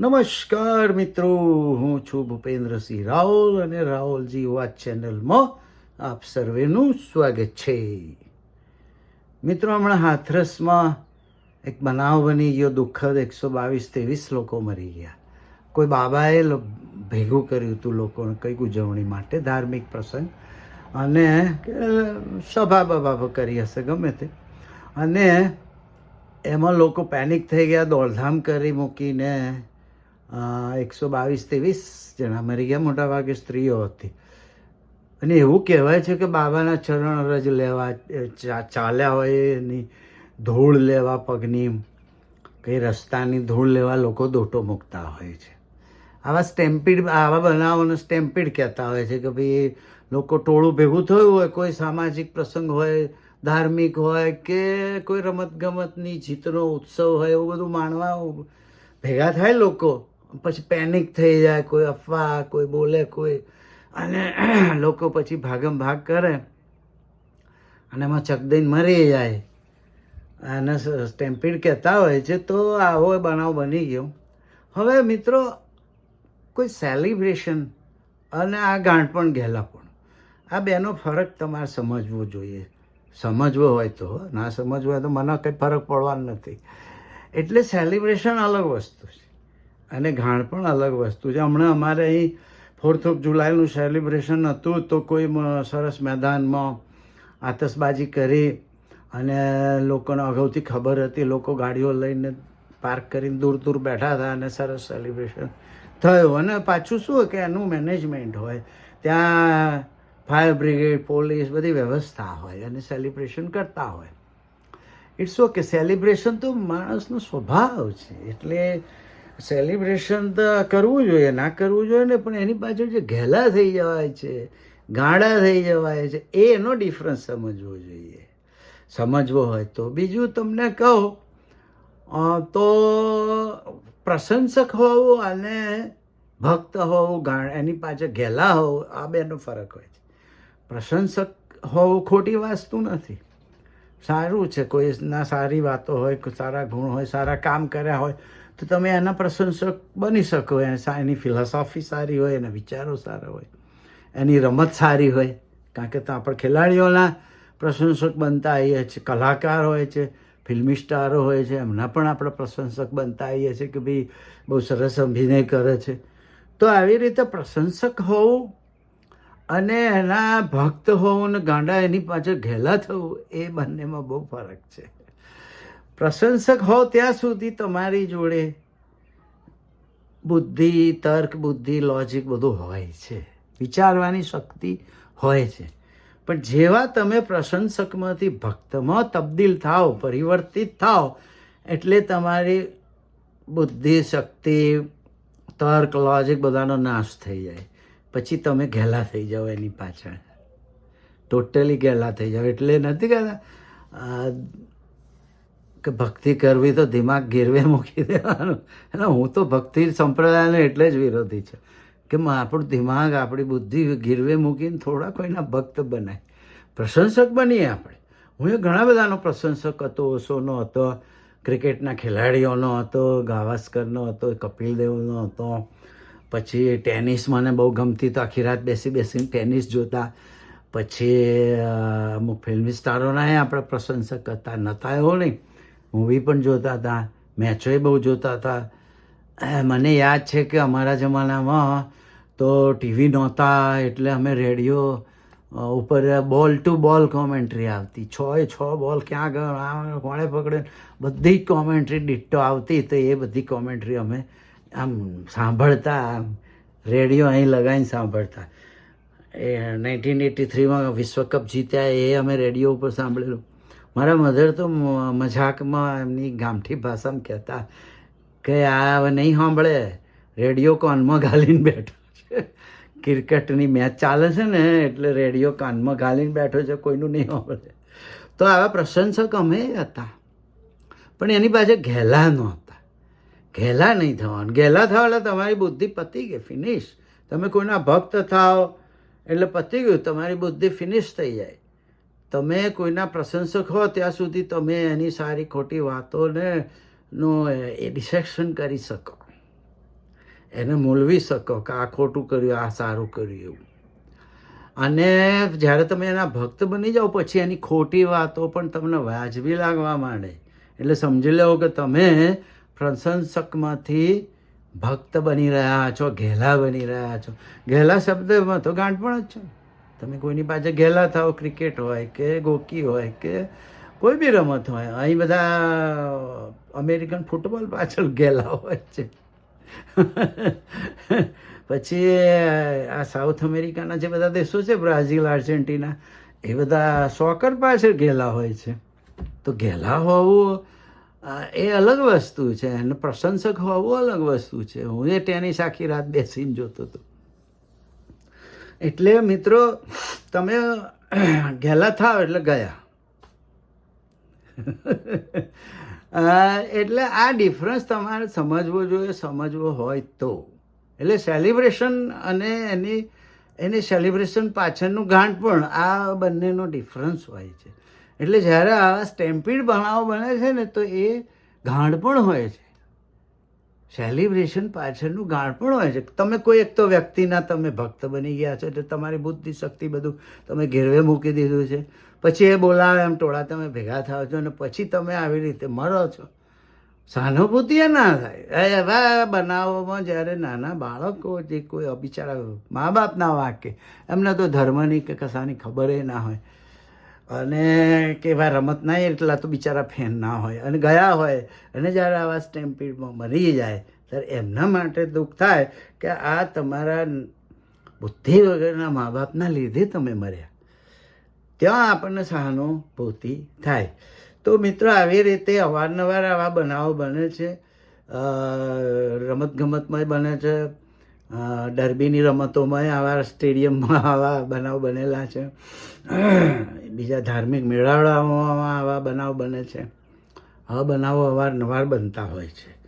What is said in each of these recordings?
નમસ્કાર મિત્રો, હું છું ભૂપેન્દ્રસિંહ રાહુલ અને રાહુલજી વાત ચેનલમાં આપ સર્વેનું સ્વાગત છે. મિત્રો, હમણાં હાથરસમાં એક બનાવ બની ગયો, દુઃખદ એકસો બાવીસ ત્રેવીસ લોકો મરી ગયા. કોઈ બાબાએ ભેગું કર્યું હતું લોકોને કંઈક ઉજવણી માટે, ધાર્મિક પ્રસંગ. અને સભા બભા કરી હશે, ગમે તે. અને એમાં લોકો પેનિક થઈ ગયા, દોડધામ કરી મૂકીને એકસો બાવીસ, ત્રેવીસ જણા મરી ગયા મોટા ભાગે સ્ત્રીઓ હતી. અને એવું કહેવાય છે કે બાબાના ચરણ રજ લેવા ચાલ્યા હોય એની ધૂળ લેવા પગની, કઈ રસ્તાની ધૂળ લેવા લોકો દોટો મૂકતા હોય છે. આવા સ્ટેમ્પીડ, આવા બનાવોને સ્ટેમ્પીડ કહેતા હોય છે કે ભાઈ લોકો ટોળું ભેગું થયું હોય, કોઈ સામાજિક પ્રસંગ હોય, ધાર્મિક હોય કે કોઈ રમતગમતની જીતનો ઉત્સવ હોય, એવું બધું માણવા ભેગા થાય લોકો. પછી પેનિક થઈ જાય, કોઈ અફવા, કોઈ બોલે, કોઈ. અને લોકો પછી ભાગમ ભાગ કરે અને એમાં ચકદઈને મરી જાય. અને સ્ટેમ્પીડ કહેતા હોય છે, તો આવો બનાવ બની ગયો. હવે મિત્રો, કોઈ સેલિબ્રેશન અને આ ગાંઠપણ ગેલાપણ આ બેનો ફરક તમારે સમજવો જોઈએ. સમજવો હોય તો, ના સમજવો હોય તો મને કંઈ ફરક પડવાનો નથી. એટલે સેલિબ્રેશન અલગ વસ્તુ છે. અને ગાણ પણ અલગ વસ્તુ છે. હમણાં અમારે અહીં ફોર્થ ઓફ જુલાઈનું સેલિબ્રેશન હતું તો કોઈ સરસ મેદાનમાં આતશબાજી કરી અને લોકોને અગાઉથી ખબર હતી, લોકો ગાડીઓ લઈને પાર્ક કરીને દૂર દૂર બેઠા હતા અને સરસ સેલિબ્રેશન થયું. અને પાછું શું કે એનું મેનેજમેન્ટ હોય, ત્યાં ફાયર બ્રિગેડ પોલીસ બધી વ્યવસ્થા હોય અને સેલિબ્રેશન કરતા હોય. ઇટ્સ ઓકે સેલિબ્રેશન તો માણસનો સ્વભાવ છે. એટલે સેલિબ્રેશન તો કરવું જોઈએ, ના કરવું જોઈએ ને, પણ એની પાછળ જે ઘેલા થઈ જવાય છે, ગાંડા થઈ જવાય છે, એ એનો ડિફરન્સ સમજવો જોઈએ. સમજવો હોય તો. બીજું તમને કહો તો પ્રશંસક હોવું અને ભક્ત હોવું, ગાણ, એની પાછળ ઘેલા હોવું, આ બેનો ફરક હોય છે. પ્રશંસક હોવું ખોટી વાસ્તુ નથી. સારું છે કોઈના સારી વાતો હોય સારા ગુણ હોય, સારા કામ કર્યા હોય તો તમે એના પ્રશંસક બની શકો. એની ફિલોસોફી સારી હોય, એના વિચારો સારા હોય. એની રમત સારી હોય. કારણ કે તો આપણે ખેલાડીઓના પ્રશંસક બનતા આવીએ છીએ કલાકાર હોય છે, ફિલ્મી સ્ટારો હોય છે. એમના પણ આપણે પ્રશંસક બનતા આવીએ છીએ કે ભાઈ બહુ સરસ અભિનય કરે છે. તો આવી રીતે પ્રશંસક હોવું અને એના ભક્ત હોવું ને ગાંડા એની પાછળ ઘેલા થવું, એ બંનેમાં બહુ ફરક છે. પ્રશંસક હોવ ત્યાં સુધી તમારી જોડે. બુદ્ધિ, તર્ક, બુદ્ધિ લોજિક બધું હોય છે. વિચારવાની શક્તિ હોય છે. પણ જેવા તમે પ્રશંસકમાંથી ભક્તમાં તબદીલ થાઓ, પરિવર્તિત થાઓ, એટલે તમારી બુદ્ધિ, શક્તિ, તર્ક લોજિક બધાનો નાશ થઈ જાય. પછી તમે ઘેલા થઈ જાઓ એની પાછળ. ટોટલી ઘેલા થઈ જાઓ. એટલે નથી કહેતા કે ભક્તિ કરવી તો દિમાગ ગીરવે મૂકી દેવાનું. અને હું તો ભક્તિ સંપ્રદાયનો એટલે જ વિરોધી છું. કે આપણું દિમાગ, આપણી બુદ્ધિ ગીરવે મૂકીને થોડા કોઈના ભક્ત બનાય. પ્રશંસક બનીએ આપણે. હું એ ઘણા બધાનો પ્રશંસક હતો, ઓશોનો હતો, ક્રિકેટના ખેલાડીઓનો હતો, ગાવાસ્કરનો હતો, કપિલ દેવનો હતો. પછી ટેનિસ મને બહુ ગમતી તો આખી રાત બેસી બેસીને ટેનિસ જોતા. પછી અમુક ફિલ્મી સ્ટારોના આપણે પ્રશંસક હતા. નહોતા એવો નહીં. મૂવી પણ જોતા હતા, મેચોય બહુ જોતા હતા. મને યાદ છે કે અમારા જમાનામાં તો ટીવી નહોતા, એટલે અમે રેડિયો ઉપર બોલ ટુ બોલ કોમેન્ટ્રી આવતી. છ એ છ બોલ ક્યાં ગયો કોણે પકડે બધી કોમેન્ટ્રી ડિટ્ટો આવતી, તો એ બધી કોમેન્ટ્રી અમે આમ સાંભળતા રેડિયો અહીં લગાવીને સાંભળતા. એ નાઇન્ટીન એટી થ્રીમાં વિશ્વકપ જીત્યા, એ અમે રેડિયો ઉપર સાંભળેલું. મારા મધર તો મજાકમાં એમની ગામઠી ભાષામાં કહેતા કે આ હવે નહીં સાંભળે. રેડિયો કાનમાં ગાલીને બેઠો છે. ક્રિકેટની મેચ ચાલે છે ને, એટલે રેડિયો કાનમાં ગાલીને બેઠો છે, કોઈનું નહીં સાંભળે. તો આવા પ્રશંસક અમે હતા. પણ એની પાસે ઘેલા નહોતા. ઘેલા નહીં થવાનું. ઘેલા થવા એટલે તમારી બુદ્ધિ પતી ગઈ ફિનિશ તમે કોઈના ભક્ત થાઓ, એટલે પતી ગયું, તમારી બુદ્ધિ ફિનિશ થઈ જાય. તમે કોઈના પ્રશંસક હો, ત્યાં સુધી તમે એની સારી ખોટી વાતોને નું એ ડિસેક્શન કરી શકો. એને મૂલવી શકો કે આ ખોટું કર્યું, આ સારું કર્યું એવું. અને જ્યારે તમે એના ભક્ત બની જાઓ, પછી એની ખોટી વાતો પણ તમને વાજબી લાગવા માંડે. એટલે સમજી લેવો કે તમે પ્રશંસકમાંથી ભક્ત બની રહ્યા છો, ઘેલા બની રહ્યા છો. ઘેલા શબ્દમાં તો ગાંઠપણ જ છો. તમે કોઈની પાસે ગેલા થાઓ ક્રિકેટ હોય કે ગોકી હોય કે કોઈ બી રમત હોય, અહીં બધા અમેરિકન ફૂટબોલ પાછળ ગેલા હોય છે. પછી આ સાઉથ અમેરિકાના જે બધા દેશો છે, બ્રાઝિલ, આર્જેન્ટિના, એ બધા સોકર પાછળ ગેલા હોય છે. તો ગેલા હોવું એ અલગ વસ્તુ છે અને પ્રશંસક હોવું અલગ વસ્તુ છે. હું એ ટેનિસ આખી રાત બેસીને જોતો હતો. એટલે મિત્રો, તમે ઘેલા થાવ એટલે ગયા. એટલે આ ડિફરન્સ તમારે સમજવો જોઈએ, સમજવો હોય તો. એટલે સેલિબ્રેશન અને એની એની સેલિબ્રેશન પાછળનું ગાંઠ પણ આ બંનેનો ડિફરન્સ હોય છે. એટલે જ્યારે આવા સ્ટેમ્પીડ બનાવો બને છે ને, તો એ ગાંઠ પણ હોય છે. સેલિબ્રેશન પાછળનું ગાણ પણ હોય છે. તમે કોઈ એક તો વ્યક્તિના તમે ભક્ત બની ગયા છો એટલે તમારી બુદ્ધિ શક્તિ બધું તમે ઘેરવે મૂકી દીધું છે. પછી એ બોલાવે એમ ટોળા તમે ભેગા થાવ છો અને પછી તમે આવી રીતે મરો છો. સહાનુભૂતિ એ ના થાય. એવા બનાવોમાં જ્યારે નાના બાળકો જે કોઈ બિચારા મા બાપના વાંકે એમને તો ધર્મની કે કશાની ખબર ના હોય. અને કેવા રમત ના એટલા તો બિચારા ફેન ના હોય. અને ગયા હોય, અને જ્યારે આવા સ્ટેમ્પીડમાં મરી જાય, ત્યારે એમના માટે દુઃખ થાય કે આ તમારા બુદ્ધિ વગરના મા બાપના લીધે તમે મર્યા. ત્યાં આપણને સહાનુભૂતિ થાય. તો મિત્રો, આવી રીતે અવારનવાર આવા બનાવો બને છે. રમતગમતમાં બને છે. ડર્બીની રમતોમાં આવા સ્ટેડિયમમાં આવા બનાવ બનેલા છે. બીજા ધાર્મિક મેળાવડાઓમાં આવા બનાવ બને છે. આવા બનાવો અવારનવાર બનતા હોય છે.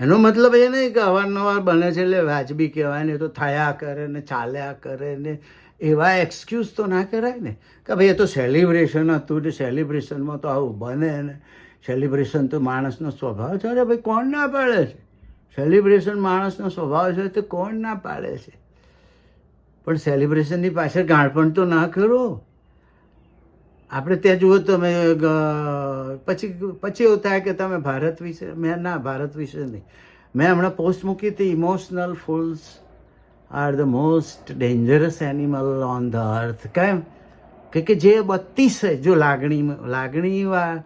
એનો મતલબ એ નહીં કે અવારનવાર બને છે એટલે વાજબી કહેવાય ને તો થયા કરે ને ચાલ્યા કરે ને એવા એક્સક્યુઝ તો ના કરાય ને. કે ભાઈ એ તો સેલિબ્રેશન હતું ને સેલિબ્રેશનમાં તો આવું બને ને. સેલિબ્રેશન તો માણસનો સ્વભાવ છે. અરે ભાઈ કોણ ના પાડે છે? સેલિબ્રેશન માણસનો સ્વભાવ છે તો કોણ ના પાડે છે? પણ સેલિબ્રેશનની પાછળ ગાળપણ તો ના કરો. આપણે ત્યાં જુઓ તમે પછી પછી એવું થાય કે તમે ભારત વિશે, મેં ના, ભારત વિશે નહીં. મેં હમણાં પોસ્ટ મૂકી હતી emotional fools are the most dangerous animal on the earth કેમ? કે કે જે બત્તીસે જો લાગણી લાગણી વા-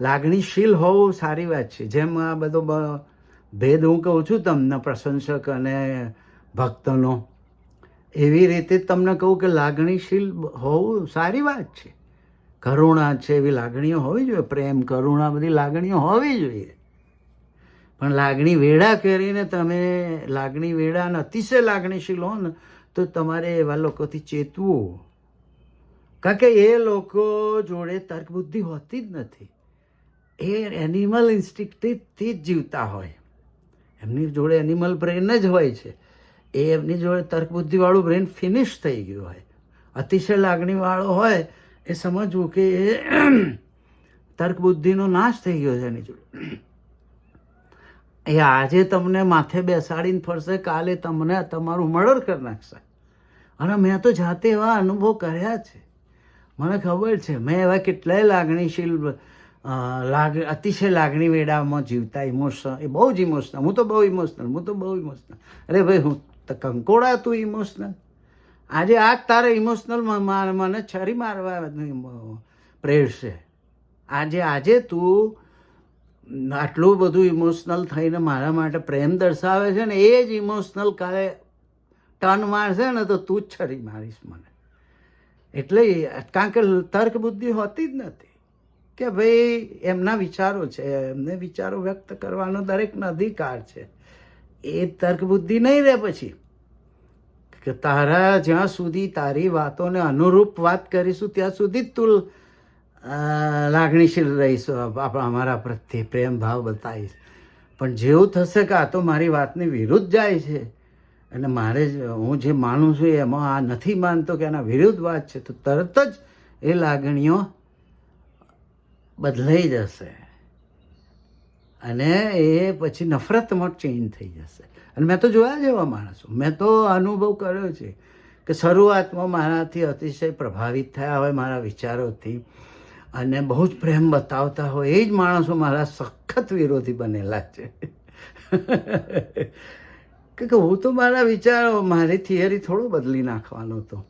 લાગણીશીલ હોવું સારી વાત છે. જેમ આ બધો ભેદ હું કહું છું તમને પ્રશંસક અને ભક્તનો. એવી રીતે તમને કહું કે લાગણીશીલ હોવું સારી વાત છે. કરુણા છે એવી લાગણીઓ હોવી જોઈએ. પ્રેમ, કરુણા બધી લાગણીઓ હોવી જોઈએ. પણ લાગણી વેડા કરીને તમે લાગણી વેડા અને અતિશય લાગણીશીલ હો ને, તો તમારે એવા લોકોથી ચેતવું. કારણ કે એ લોકો જોડે તર્કબુદ્ધિ હોતી જ નથી. એ એનિમલ ઇન્સ્ટિક્ટથી જ જીવતા હોય. એમની જોડે એનિમલ બ્રેન જ હોય છે. એ એમની જોડે તર્કબુદ્ધિવાળું બ્રેન ફિનિશ થઈ ગયું હોય. અતિશય લાગણીવાળો હોય એ સમજવું કે એ તર્કબુદ્ધિનો નાશ થઈ ગયો છે એની જોડે. એ આજે તમને માથે બેસાડીને ફરશે, કાલે તમને તમારું મર્ડર કરી નાખશે. અને મેં તો જાતે એવા અનુભવ કર્યા છે. મને ખબર છે, મેં એવા કેટલાય લાગણીશીલ લાગ, અતિશય લાગણી વેડામાં જીવતા ઇમોશનલ એ બહુ જ ઇમોશનલ હું તો બહુ ઇમોશનલ હું તો બહુ ઇમોશનલ અરે ભાઈ, હું કંકોડા તું ઇમોશનલ આજે આ તારે ઇમોશનલ મને છરી મારવા પ્રેરશે આજે આજે તું આટલું બધું ઇમોશનલ થઈને મારા માટે પ્રેમ દર્શાવે છે ને, એ જ ઇમોશનલ કાલે ટર્ન મારશે ને, તો તું જ છરી મારીશ મને. એટલે કારણ કે તર્ક બુદ્ધિ હોતી જ નથી. કે ભાઈ એમના વિચારો છે, એમને વિચારો વ્યક્ત કરવાનો દરેકનો અધિકાર છે. એ તર્ક બુદ્ધિ નહીં રહે પછી. કે તારા જ્યાં સુધી તારી વાતોને અનુરૂપ વાત કરીશું, ત્યાં સુધી જ તું લાગણીશીલ રહીશું, આપણા, અમારા પ્રત્યે પ્રેમ ભાવ બતાવીશ. પણ જેવું થશે કે આ તો મારી વાતની વિરુદ્ધ જાય છે. અને મારે હું જે માનું છું એમાં આ નથી માનતો કે એના વિરુદ્ધ વાત છે, તો તરત જ એ લાગણીઓ બદલાઈ જશે. અને એ પછી નફરતમાં ચેન્જ થઈ જશે. અને મેં તો જોયા જેવા માણસો. મેં તો અનુભવ કર્યો છે કે શરૂઆતમાં મારાથી અતિશય પ્રભાવિત થયા હોય મારા વિચારોથી. અને બહુ જ પ્રેમ બતાવતા હોય એ જ માણસો મારા સખત વિરોધી બનેલા છે. કે હું તો મારા વિચારો, મારી થિયરી થોડો બદલી નાખવાનો હતો.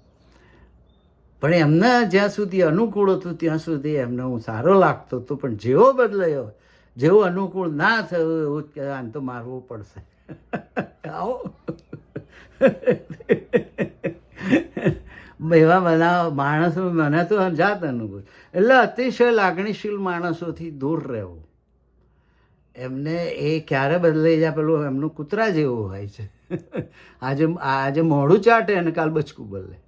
પણ એમને જ્યાં સુધી અનુકૂળ હતું, ત્યાં સુધી એમને હું સારો લાગતો હતો. પણ જેવો બદલાયો, જેવો અનુકૂળ ના થયો, એવું જ આને તો મારવું પડશે. આવો. એવા બધા માણસો, મને તો જાત અનુભવ એટલે અતિશય લાગણીશીલ માણસોથી દૂર રહેવું. એમને એ ક્યારે બદલાઈ જાય પેલું એમનું કૂતરા જેવું હોય છે. આજે આજે મોઢું ચાટે અને કાલ બચકું બદલે.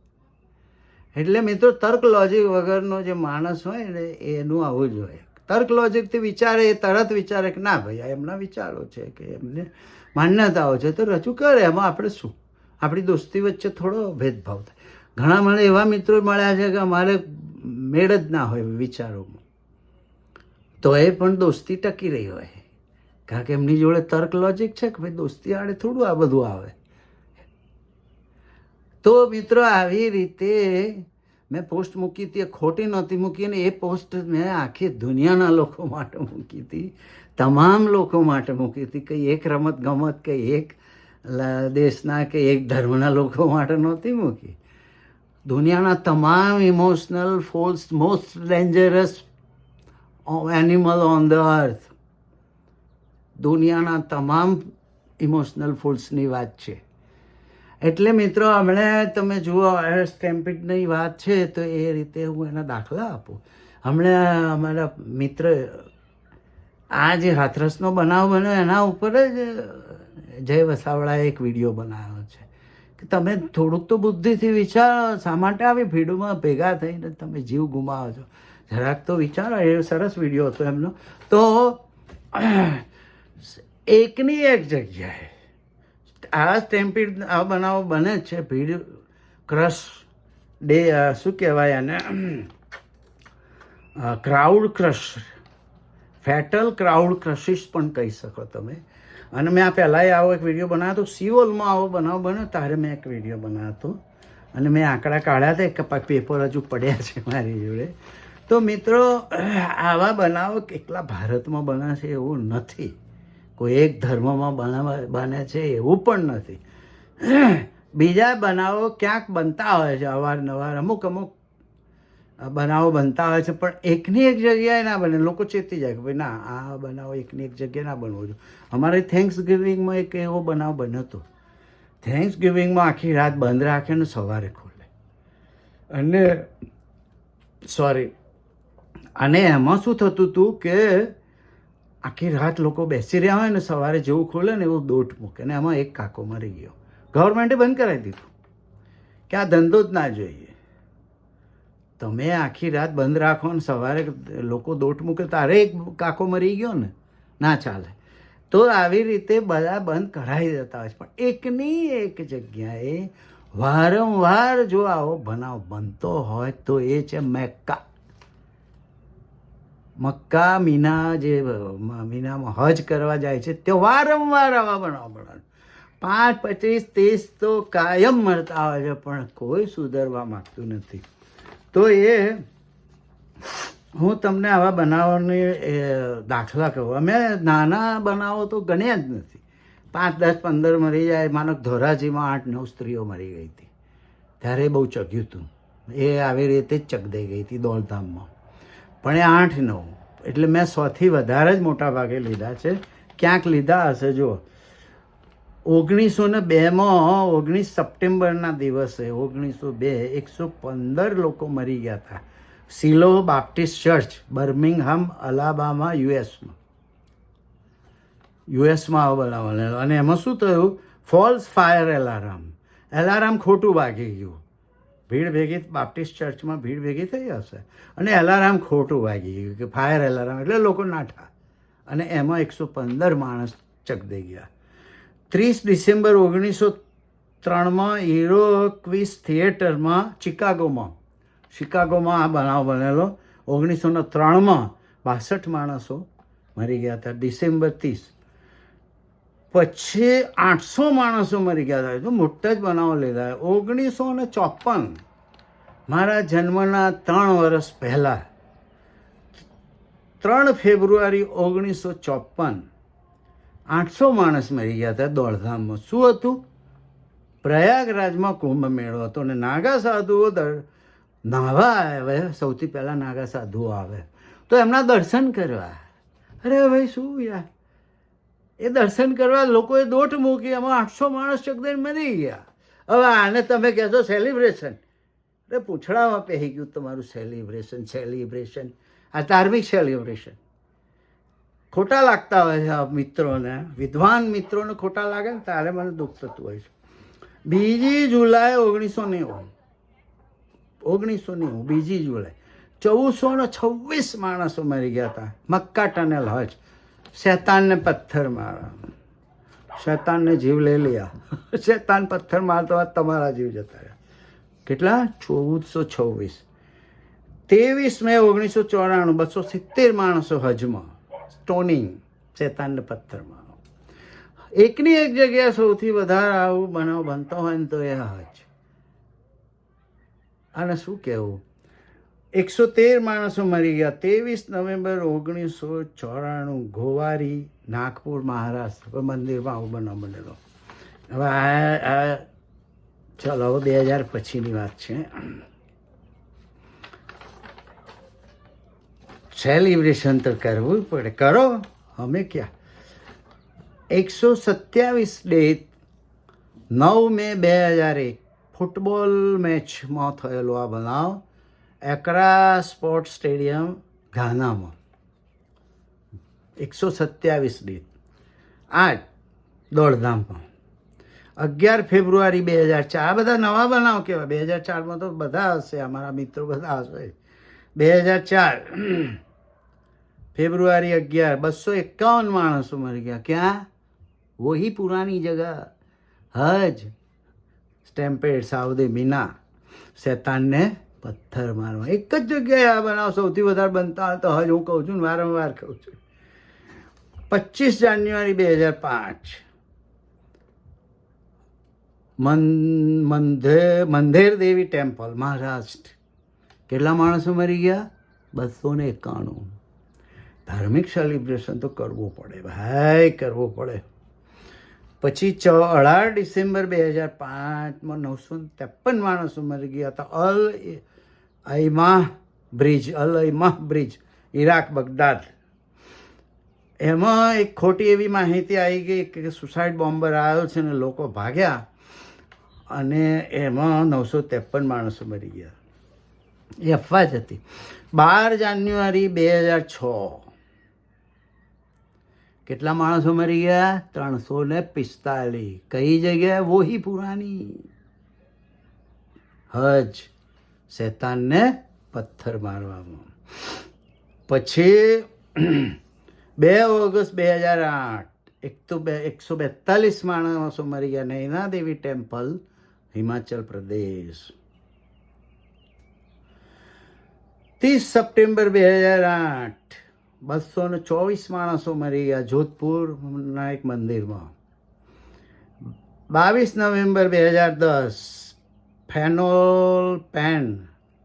એટલે મિત્રો, તર્ક લોજિક વગરનો જે માણસ હોય ને, એનું આવું જ હોય. તર્ક લોજિકથી વિચારે, એ તરત વિચારે કે ના ભાઈ, આ એમના વિચારો છે કે એમને માન્યતાઓ છે, તો રજૂ કરે. એમાં આપણે શું? આપણી દોસ્તી વચ્ચે થોડો ભેદભાવ થાય. ઘણા મને એવા મિત્રો મળ્યા છે કે અમારે મેળ જ ના હોય વિચારોમાં. તો એ પણ દોસ્તી ટકી રહી હોય. કારણ કે એમની જોડે તર્ક લોજિક છે કે ભાઈ, દોસ્તી આડે થોડું આ બધું આવે. તો મિત્રો, આવી રીતે મેં પોસ્ટ મૂકી હતી, એ ખોટી નહોતી મૂકી અને એ પોસ્ટ મેં આખી દુનિયાના લોકો માટે મૂકી હતી. તમામ લોકો માટે મૂકી હતી. કંઈ એક રમત ગમત કે એક દેશના કે એક ધર્મના લોકો માટે નહોતી મૂકી. દુનિયાના તમામ emotional fools most dangerous animal on the earth દુનિયાના તમામ ઇમોશનલ ફોલ્સની વાત છે. એટલે મિત્રો, હમણાં તમે જુઓ સ્ટેમ્પિટની વાત છે, તો એ રીતે હું એના દાખલા આપું. હમણાં અમારા મિત્ર આ જે હાથરસનો બનાવ બન્યો, એના ઉપર જ જય વસાવડાએ એક વીડિયો બનાવ્યો છે. કે તમે થોડુંક તો બુદ્ધિથી વિચારો, શા માટે આવી ભીડમાં ભેગા થઈને તમે જીવ ગુમાવો છો? જરાક તો વિચારો, એ સરસ વીડિયો હતો એમનો. તો એકની એક જગ્યાએ આ સ્ટેમ્પીડ આ બનાવો બને જ છે. ભીડ, ક્રશ, ડે શું કહેવાય આને? Crowd crush, fatal crowd crushes પણ કહી શકો તમે. અને મેં આ પહેલાંય આવો એક વીડિયો બનાવ્યો હતો. સિવલમાં આવો બનાવ બન્યો, તારે મેં એક વીડિયો બનાવ્યો હતો. અને મેં આંકડા કાઢ્યા હતા પેપર હજુ પડ્યા છે મારી જોડે. તો મિત્રો, આવા બનાવો કેટલા ભારતમાં બને છે એવું નથી. કોઈ એક ધર્મમાં બનાવ બને છે એવું પણ નથી. બીજા બનાવો ક્યાંક બનતા હોય છે, અવારનવાર અમુક અમુક બનાવો બનતા હોય છે, પણ એકની એક જગ્યાએ ના બને. લોકો ચેતી જાય કે ભાઈ ના, આ બનાવો એકની એક જગ્યાએ ના બનવો જોઈએ. અમારે થેન્ક્સ ગિવિંગમાં એક એવો બનાવ બન્યો હતો. થેન્ક્સ ગિવિંગમાં આખી રાત બંધ રાખે ને સવારે ખોલે. અને સોરી અને એમાં શું થતું હતું કે આખી રાત લોકો બેસી રહ્યા હોય ને સવારે જેવું ખોલે ને એવું દોટ મૂકે ને એમાં એક કાકો મરી ગયો. ગવર્મેન્ટે બંધ કરાવી દીધું કે આ ધંધો જ ના જોઈએ. તમે આખી રાત બંધ રાખો ને સવારે લોકો દોટ મૂકે, તારે એક કાકો મરી ગયો ને, ના ચાલે. તો આવી રીતે બધા બંધ કરાવી દેતા હોય છે. પણ એકની એક જગ્યાએ વારંવાર જો આવો બનાવ બનતો હોય તો એ છે મેક્કા મક્કા, મીના જે મીનામાં હજ કરવા જાય છે, તે વારંવાર આવા બનાવ બનાવે. પાંચ, પચીસ, ત્રીસ તો કાયમ મળતા આવે છે, પણ કોઈ સુધરવા માગતું નથી. તો એ, હું તમને આવા બનાવવાની દાખલા કહું. અમે નાના બનાવો તો ગણ્યા જ નથી. પાંચ, દસ, પંદર મરી જાય, માનો ધોરાજીમાં આઠ, નવ સ્ત્રીઓ મરી ગઈ હતી. ત્યારે બહુ ચગ્યું હતું. એ આવી રીતે જ ચગદાઈ ગઈ હતી દોલધામમાં પણ એ આઠ નવ. એટલે મેં સોથી વધારે જ મોટા ભાગે લીધા છે. ક્યાંક લીધા હશે જુઓ. ઓગણીસો ને બેમાં ઓગણીસ સપ્ટેમ્બરના દિવસે, ઓગણીસો બે, એકસો પંદર લોકો મરી ગયા હતા. Shiloh Baptist church, Birmingham, Alabama, યુએસમાં. યુએસમાં બનેલો. અને એમાં શું થયું? False fire alarm. એલાર્મ ખોટું વાગી ગયું. ભીડ ભેગી બાપ્ટિસ્ટ ચર્ચમાં ભીડ ભેગી થઈ હશે. અને એલાર્મ ખોટું વાગી ગયું કે ફાયર એલાર્મ, એટલે લોકો નાઠા અને એમાં એકસો પંદર માણસ ચકદે ગયા. ત્રીસ ડિસેમ્બર ઓગણીસો ત્રણમાં હીરો ક્વિઝ થિયેટરમાં ચિકાગોમાં શિકાગોમાં આ બનાવ બનેલો. ઓગણીસો ત્રણમાં બાસઠ માણસો મરી ગયા હતા. ડિસેમ્બર ત્રીસ. પછી આઠસો માણસો મરી ગયા હતા. તો મોટા જ બનાવો લીધા. ઓગણીસો ને ચોપન મારા જન્મના ત્રણ વર્ષ પહેલાં, ત્રણ ફેબ્રુઆરી ઓગણીસો ચોપન આઠસો માણસ મરી ગયા હતા દોડધામમાં. શું હતું? પ્રયાગરાજમાં કુંભ મેળો હતો અને નાગા સાધુઓ નાહવા આવે, સૌથી પહેલાં નાગા સાધુઓ આવે. તો એમના દર્શન કરવા. અરે ભાઈ, શું યાર? એ દર્શન કરવા લોકોએ દોટ મૂકી, એમાં આઠસો માણસ ચકદન મરી ગયા. હવે આને તમે કહેશો સેલિબ્રેશન એટલે પૂછડામાં પહેરી ગયું તમારું સેલિબ્રેશન સેલિબ્રેશન આ ધાર્મિક સેલિબ્રેશન ખોટા લાગતા હોય છે મિત્રોને, વિદ્વાન મિત્રોને ખોટા લાગે ને ત્યારે મને દુઃખ થતું હોય છે. બીજી જુલાઈ ઓગણીસો નેવું. ઓગણીસો નેવું, બીજી જુલાઈ. ચૌદસો ને છવ્વીસ માણસો મરી ગયા હતા. મક્કા ટનેલ હજ. શેતાનને પથ્થર મારા. શૈતાનને જીવ લઈ લ્યા. શૈતાન પથ્થર મારતો તમારા જીવ જતા રહ્યા. કેટલા? ચૌદસો છવ્વીસ. ત્રેવીસ મે ઓગણીસો ચોરાણું, બસો સિત્તેર માણસો હજમાં. સ્ટોનિંગ શેતાનને પથ્થરમાં એકની એક જગ્યાએ સૌથી વધારે આવું બનાવ બનતો હોય ને તો એ હજ અને શું કહેવું? એકસો તેર માણસો મરી ગયા. ત્રેવીસ નવેમ્બર ઓગણીસો ચોરાણું ગોવારી નાગપુર મહારાષ્ટ્ર મંદિરમાં આવું બનાવ બનેલો. હવે આ ચાલો, હવે બે હજાર પછીની વાત છે. સેલિબ્રેશન તો કરવું પડે. કરો, અમે ક્યાં? એકસો સત્યાવીસ ડેટ નવ મે બે હજાર એક. ફૂટબોલ મેચમાં થયેલો આ બનાવ. એકરા સ્પોર્ટ સ્ટેડિયમ ઘાનામાં. એકસો સત્યાવીસ ડેટ આઠ દોડધામમાં. અગિયાર ફેબ્રુઆરી બે હજાર ચાર. આ બધા નવા બનાવ કહેવાય. બે હજાર ચારમાં તો બધા હશે. અમારા મિત્રો બધા હશે. બે હજાર ચાર. ફેબ્રુઆરી અગિયાર. બસો એકાવન માણસો મરી ગયા. ક્યાં? વોહી પુરાની જગા. હજ. સ્ટેમ્પેડ સાઉદી મીના શેતાનને પથ્થર મારવા. એક જ જગ્યાએ આ બનાવ સૌથી વધારે બનતા તો હજ હું કહું છું વારંવાર કહું છું. પચીસ જાન્યુઆરી બે હજાર પાંચ. મન, મંધે, મંધેર દેવી ટેમ્પલ, મહારાષ્ટ્ર. કેટલા માણસો મરી ગયા? બસો ને એકાણું. ધાર્મિક સેલિબ્રેશન તો કરવું પડે ભાઈ, કરવું પડે. પછી ચ અઢાર ડિસેમ્બર બે હજાર પાંચમાં નવસો ને ત્રેપન માણસો મરી ગયા હતા. Al Aimma bridge, Al Aimma bridge Iraq Baghdad. એમાં એક ખોટી એવી માહિતી આવી ગઈ કે સુસાઇડ બોમ્બર આવ્યો છે ને લોકો ભાગ્યા અને એમાં નવસો ત્રેપન માણસો મરી ગયા. એ અફવા જ હતી. બાર જાન્યુઆરી બે હજાર છ. કેટલા માણસો મરી ગયા? ત્રણસો ને પિસ્તાલીસ. કઈ જગ્યાએ? વોહી પુરાની હજ. શેતાનને પથ્થર મારવામાં. પછી બે ઓગસ્ટ બે હજાર આઠ, એક તો બે, એકસો બેતાલીસ માણસો મરી ગયા નૈના દેવી ટેમ્પલ, હિમાચલ પ્રદેશ. ત્રીસ સપ્ટેમ્બર બે હજાર આઠ, બસો ને ચોવીસ માણસો મરી ગયા જોધપુરના એક મંદિરમાં. બાવીસ નવેમ્બર બે હજાર દસ ફેનોલ પેન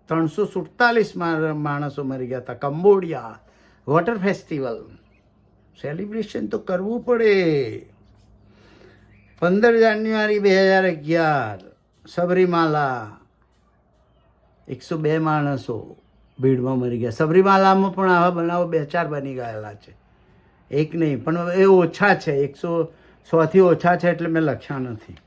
ત્રણસો સુડતાલીસ માણસો મરી ગયા હતા. Cambodia water festival. સેલિબ્રેશન તો કરવું પડે. પંદર જાન્યુઆરી બે હજાર અગિયાર, સબરીમાલા, એકસો બે માણસો ભીડમાં મરી ગયા. સબરીમાલામાં પણ આવા બનાવો બે ચાર બની ગયેલા છે. એક નહીં, પણ એ ઓછા છે. એકસો સોથી ઓછા છે એટલે મેં લખ્યા નથી.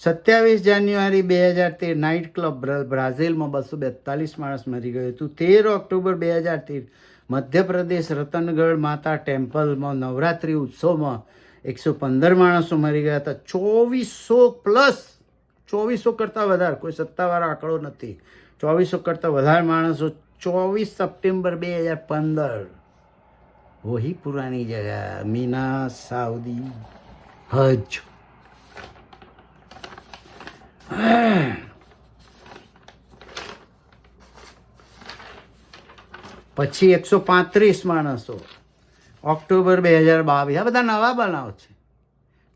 સત્યાવીસ જાન્યુઆરી બે હજાર તેર, નાઇટ ક્લબ બ્રાઝિલમાં બસો બેતાલીસ માણસ મરી ગયું હતું. તેર ઓક્ટોબર બે હજાર તેર, મધ્યપ્રદેશ રતનગઢ માતા ટેમ્પલમાં નવરાત્રિ ઉત્સવમાં એકસો પંદર માણસો મરી ગયા હતા. ચોવીસો પ્લસ, ચોવીસો કરતાં વધારે, કોઈ સત્તાવાળો આંકડો નથી. ચોવીસો કરતાં વધારે માણસો ચોવીસ સપ્ટેમ્બર બે હજાર પંદર. વહી પુરાની જગા, મીના સાઉદી, હજ. પછી એકસો પાંત્રીસ માણસો. ઓક્ટોબર બે હજાર બાવીસ. આ બધા નવા બનાવ છે.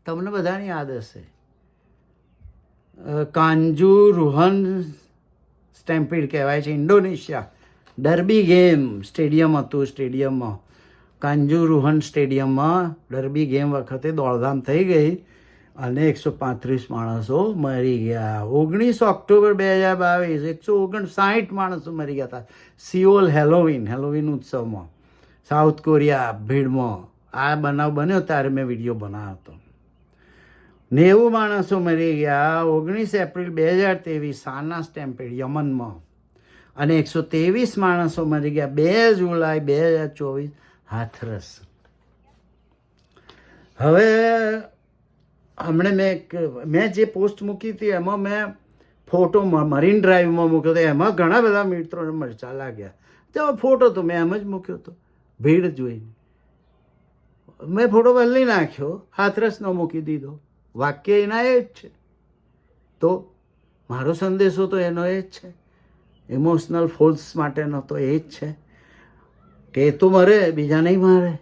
તમને બધાની યાદ હશે. કાંજુ રૂહન સ્ટેમ્પીડ કહેવાય છે ઇન્ડોનેશિયા. ડર્બી ગેમ સ્ટેડિયમ હતું સ્ટેડિયમમાં. કાંજુ રૂહન સ્ટેડિયમમાં ડર્બી ગેમ વખતે દોડધામ થઈ ગઈ. અને એકસો પાંત્રીસ માણસો મરી ગયા. ઓગણીસ ઓક્ટોબર બે હજાર બાવીસ, એકસો ઓગણસાઠ માણસો મરી ગયા હતા. સિઓલ હેલોવીન, હેલોવિન ઉત્સવમાં. સાઉથ કોરિયા ભીડમાં. આ બનાવ બન્યો ત્યારે મેં વીડિયો બનાવ્યો હતો. નેવું માણસો મરી ગયા. ઓગણીસ એપ્રિલ બે હજાર ત્રેવીસ, સાના સ્ટેમ્પેડ યમનમાં. અને એકસો ત્રેવીસ માણસો મરી ગયા. બે જુલાઈ બે હજાર ચોવીસ, હાથરસ. હવે હમણે મેં મેં જે પોસ્ટ મૂકી હતી, એમાં મેં ફોટો મરીન ડ્રાઈવમાં મૂક્યો હતો. એમાં ઘણા બધા મિત્રોને મરચા લાગ્યા. તો ફોટો તો મેં એમ જ મૂક્યો હતો. ભીડ જોઈને. મેં ફોટો બદલી નાખ્યો હાથરસનો મૂકી દીધો. વાક્ય એના એ જ છે. તો મારો સંદેશો તો એનો એ જ છે. ઇમોશનલ ફોલ્સ માટેનો તો એ જ છે. કે એ તો મરે, બીજા નહીં મારે.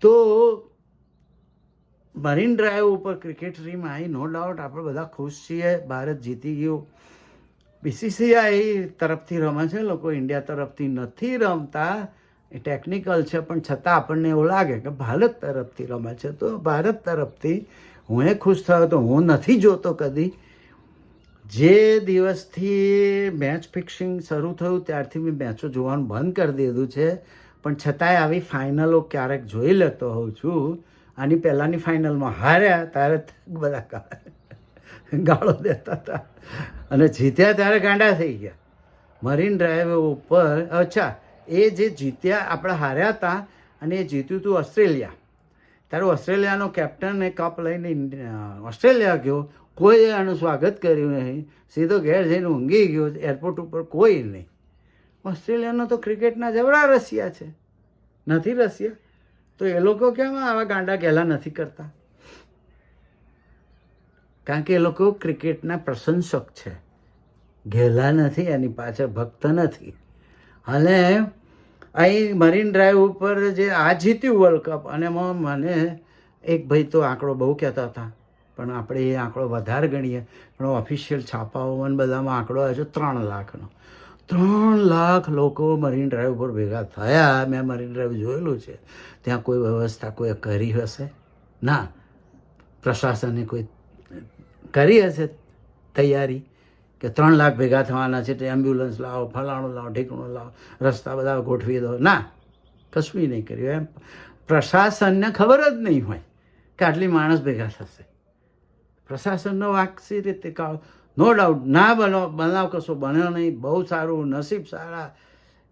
તો મરીન ડ્રાઈવ ઉપર ક્રિકેટ ટીમ આવી નો ડાઉટ આપણે બધા ખુશ છીએ, ભારત જીતી ગયું. બીસીસીઆઈ તરફથી રમે છે, લોકો ઇન્ડિયા તરફથી નથી રમતા. એ ટેકનિકલ છે, પણ છતાં આપણને એવું લાગે કે ભારત તરફથી રમે છે. તો ભારત તરફથી હું એ ખુશ થયો તો હું નથી જોતો કદી. જે દિવસથી મેચ ફિક્સિંગ શરૂ થયું, ત્યારથી મેં મેચો જોવાનું બંધ કરી દીધું છે. પણ છતાંય આવી ફાઇનલો ક્યારેક જોઈ લેતો હોઉં છું. આની પહેલાંની ફાઇનલમાં હાર્યા ત્યારે બધા ગાળો દેતા હતા. અને જીત્યા ત્યારે ગાંડા થઈ ગયા. મરીન ડ્રાઈવ ઉપર, અચ્છા, એ જે જીત્યા, આપણે હાર્યા હતા અને એ જીત્યું હતું ઓસ્ટ્રેલિયા. ત્યારે ઓસ્ટ્રેલિયાનો કેપ્ટન એ કપ લઈને ઓસ્ટ્રેલિયા ગયો. કોઈએ આનું સ્વાગત કર્યું નહીં. સીધો ઘેર જઈને ઊંઘી ગયો. એરપોર્ટ ઉપર કોઈ નહીં. ઓસ્ટ્રેલિયાનો તો ક્રિકેટના જબરા રસિયા છે. નથી રસિયા? તો એ લોકો કેમ આવા ગાંડા ગેલા નથી કરતા? કારણ કે એ લોકો ક્રિકેટના પ્રશંસક છે. ઘેલા નથી, એની પાછળ ભક્ત નથી. અને અહીં મરીન ડ્રાઈવ ઉપર જે આ જીત્યું વર્લ્ડ કપ અને એમાં મને એક ભાઈ તો આંકડો બહુ કહેતા હતા. પણ આપણે એ આંકડો વધારે ગણીએ. પણ ઓફિશિયલ છાપાઓમાં બધામાં આંકડો આવ્યો ત્રણ લાખનો. ત્રણ લાખ લોકો મરીન ડ્રાઈવ ઉપર ભેગા થયા. મેં મરીન ડ્રાઈવ જોયેલું છે. ત્યાં કોઈ વ્યવસ્થા કોઈ કરી હશે? ના. પ્રશાસને કોઈ કરી હશે તૈયારી? કે ત્રણ લાખ ભેગા થવાના છે તે એમ્બ્યુલન્સ લાવો, ફલાણું લાવો, ઢીકણું લાવો, રસ્તા બધા ગોઠવી દો. ના. કશું નહીં કર્યું. એમ પ્રશાસનને ખબર જ નહીં હોય કે આટલી માણસ ભેગા થશે. પ્રશાસનનો વાક્સી રીતે કાઢો નો ડાઉટ ના બનો બનાવ કશો બન્યો નહીં. બહુ સારું, નસીબ સારા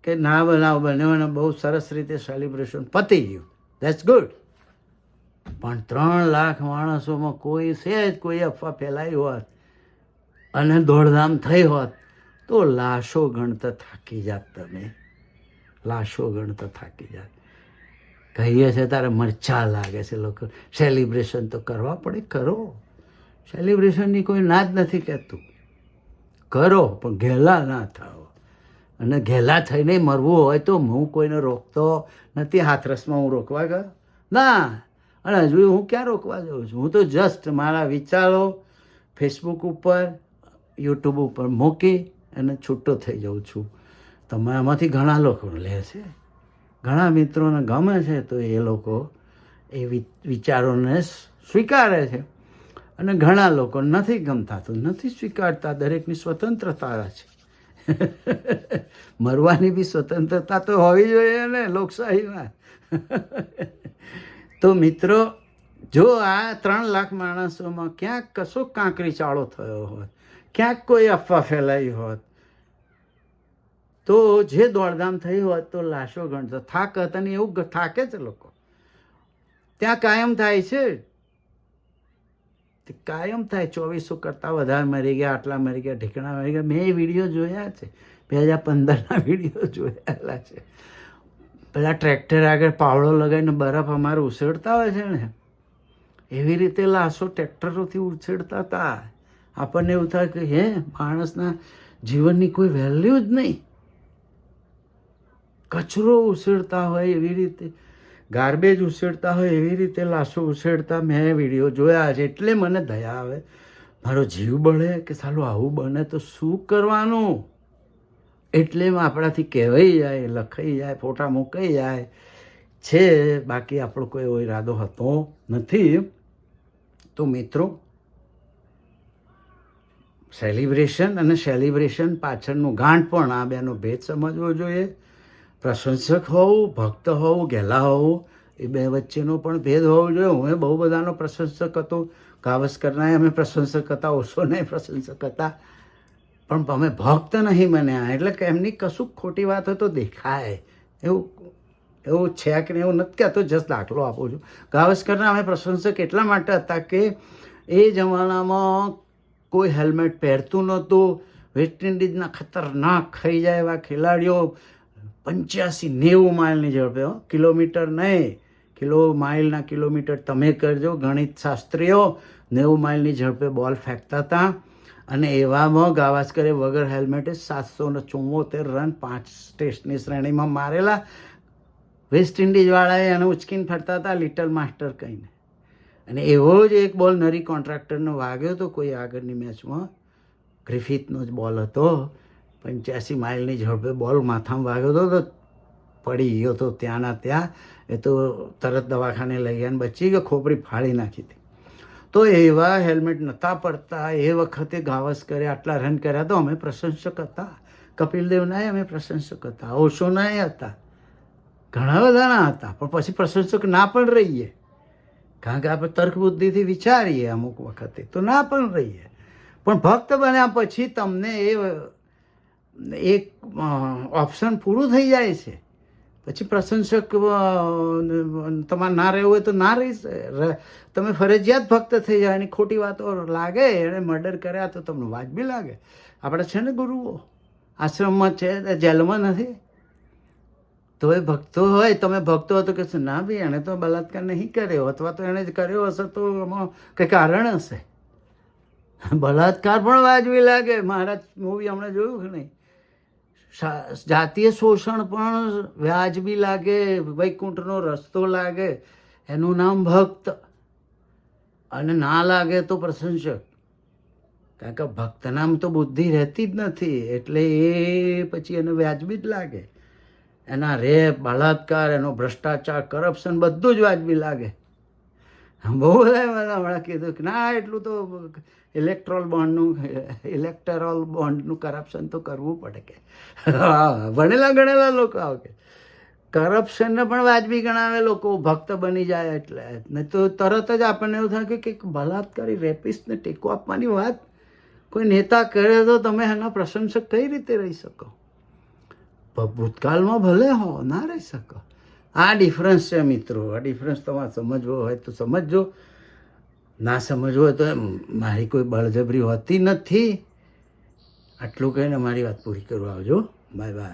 કે ના બનાવ બન્યો અને બહુ સરસ રીતે સેલિબ્રેશન પતી ગયું. દેટ્સ ગુડ પણ ત્રણ લાખ માણસોમાં કોઈ સહેજ કોઈ અફવા ફેલાઈ હોત અને દોડધામ થઈ હોત તો લાશો ગણતા થાકી જાત તમે. લાશો ગણતા થાકી જાત. કહીએ છે તારે મરચા લાગે છે લોકો. સેલિબ્રેશન તો કરવા પડે, કરો. સેલિબ્રેશનની કોઈ ના જ નથી કહેતું. કરો, પણ ઘેલા ના થાઓ. અને ઘેલા થઈને મરવું હોય તો હું કોઈને રોકતો નથી. હાથરસમાં હું રોકવા ગયો? ના. અને હજુ હું ક્યાં રોકવા જાઉં છું? હું તો જસ્ટ મારા વિચારો ફેસબુક ઉપર યુટ્યુબ ઉપર મૂકી અને છૂટો થઈ જાઉં છું. તમે આમાંથી ઘણા લોકો લે છે. ઘણા મિત્રોને ગમે છે તો એ લોકો એ વિચારોને સ્વીકારે છે. અને ઘણા લોકો નથી ગમતા તો નથી સ્વીકારતા, દરેકની સ્વતંત્રતા છે. મરવાની બી સ્વતંત્રતા તો હોવી જોઈએ ને, લોકશાહીમાં. તો મિત્રો, જો આ ત્રણ લાખ માણસોમાં ક્યાંક કશો કાંકરી ચાળો થયો હોત, ક્યાંક કોઈ અફવા ફેલાઈ હોત, તો જે દોડધામ થઈ હોત તો લાશો ગણતો. થાક હતા ને એવું થાકે છે લોકો. ત્યાં કાયમ થાય છે. કાયમ થાય, ચોવીસો કરતાં વધારે મરી ગયા, આટલા મરી ગયા, ઢીકણા મરી ગયા. મેં વીડિયો જોયા છે. બે હજાર પંદરના વીડિયો જોયેલા છે. પેલા ટ્રેક્ટર આગળ પાવડો લગાવીને બરફ અમારે ઉછેડતા હોય છે ને. એવી રીતે લાશો ટ્રેક્ટરોથી ઉછેડતા હતા. આપણને એવું થાય કે, હે, માણસના જીવનની કોઈ વેલ્યુ જ નહીં. કચરો ઉછેરતા હોય એવી રીતે. ગાર્બેજ ઉછેરતા હોય એવી રીતે લાશો ઉછેરતા મેં વીડિયો જોયા છે. એટલે મને દયા આવે. મારો જીવ બળે કે સાલું આવું બને તો શું કરવાનું? એટલે આપણાથી કહેવાઈ જાય, લખાઈ જાય, ફોટા મૂકાઈ જાય. છે, બાકી આપણો કોઈ એવો ઈરાદો હતો નથી. તો મિત્રો સેલિબ્રેશન અને સેલિબ્રેશન પાછળનું ગાંઠ પણ આ બેનો ભેદ સમજવો જોઈએ. પ્રશંસક હોઉં, ભક્ત હોઉં, ગેલા હોઉં, એ બે વચ્ચેનો પણ ભેદ હોવો જોઈએ. હું બહુ બધાનો પ્રશંસક હતો. ગાવસ્કરના અમે પ્રશંસક હતા, ઓશોના પ્રશંસક હતા. પણ અમે ભક્ત નહીં બન્યા. એટલે કે એમની કશું ખોટી વાત તો દેખાય. એવું એવું છે કે નહીં એવું નથી કહેતો, જસ્ટ દાખલો આપું છું. ગાવસ્કરના અમે પ્રશંસક એટલા માટે હતા કે એ જમાનામાં કોઈ હેલ્મેટ પહેરતું નહોતું. વેસ્ટ ઇન્ડિઝના ખતરનાક થઈ જાય એવા ખેલાડીઓ પંચ્યાસી નેવું માઇલની ઝડપે કિલોમીટર નહીં, કિલો માઇલના કિલોમીટર તમે કરજો. ગણિત શાસ્ત્રીઓ નેવું માઇલની ઝડપે બોલ ફેંકતા હતા. અને એવામાં ગાવાસ્કરે વગર હેલ્મેટે સાતસો ને ચુમ્મોતેર રન પાંચ ટેસ્ટની શ્રેણીમાં મારેલા. વેસ્ટ ઇન્ડિઝવાળાએ એને ઉચકીને ફરતા હતા, લિટલ માસ્ટર કહીને. અને એવો જ એક બોલ નરી કોન્ટ્રાક્ટરનો વાગ્યો હતો કોઈ આગળની મેચમાં ગ્રિફિથનો જ બોલ હતો. પંચ્યાસી માઇલની ઝડપે બોલ માથામાં વાગ્યો હતો તો પડી ગયો હતો ત્યાંના ત્યાં. એ તો તરત દવાખાને લઈ ગયા બચી ગયો ખોપરી ફાડી નાખી હતી. તો એવા હેલ્મેટ નહોતા પડતા, એ વખતે ગાવસ્કરે આટલા રન કર્યા તો અમે પ્રશંસક હતા. કપિલ દેવનાય અમે પ્રશંસક હતા ઓશોનાય હતા. ઘણા બધાના હતા, પણ પછી પ્રશંસક ના પણ રહીએ. કારણ કે આપણે તર્ક બુદ્ધિથી વિચારીએ અમુક વખતે તો ના પણ રહીએ. પણ ભક્ત બન્યા પછી તમને એ એક ઓપ્શન પૂરું થઈ જાય છે. પછી પ્રશંસક તમારે ના રહેવું હોય તો ના રહી તમે ફરજિયાત ભક્ત થઈ જાય એની ખોટી વાતો લાગે એણે મર્ડર કર્યા તો તમને વાજબી લાગે. આપણે છે ને ગુરુઓ? આશ્રમમાં છે જેલમાં નથી? તો એ ભક્તો હોય, તમે ભક્તો હતો કે ના ભાઈ, એણે તો બલાત્કાર નહીં કર્યો, અથવા તો એણે કર્યો હશે તો એમાં કંઈ કારણ હશે. બલાત્કાર પણ વાજવી લાગે. મહારાજ મૂવી હમણાં જોયું કે નહીં? જાતીય શોષણ પણ વ્યાજબી લાગે, વૈકુંઠનો રસ્તો લાગે, એનું નામ ભક્ત. અને ના લાગે તો પ્રશંસક. કારણ કે ભક્તનામ તો બુદ્ધિ રહેતી જ નથી, એટલે એ પછી એને વ્યાજબી જ લાગે. એના રેપ, બળાત્કાર, એનો ભ્રષ્ટાચાર, કરપ્શન બધું જ વાજબી લાગે. બહુ બધા હમણાં કીધું કે, ના, એટલું તો ઇલેક્ટ્રોલ બોન્ડનું ઇલેક્ટરોલ બોન્ડનું કરપ્શન તો કરવું પડે કે. ભણેલા ગણેલા લોકો આવ કે કરપ્શનને પણ વાજબી ગણાવે લોકો, ભક્ત બની જાય એટલે. ને તો તરત જ આપણને એવું થાય કે કંઈક બલાત્કારી રેપિસ્ટને ટેકો આપવાની વાત કોઈ નેતા કરે તો તમે એના પ્રશંસક કઈ રીતે રહી શકો? ભૂતકાળમાં ભલે હો, ના રહી શકો. આ ડિફરન્સ છે મિત્રો. આ ડિફરન્સ તમારે સમજવો હોય તો સમજજો. ના સમજવો હોય તો મારી કોઈ બળજબરી હોતી નથી. આટલું કહીને મારી વાત પૂરી કરવા આવજો. Bye bye.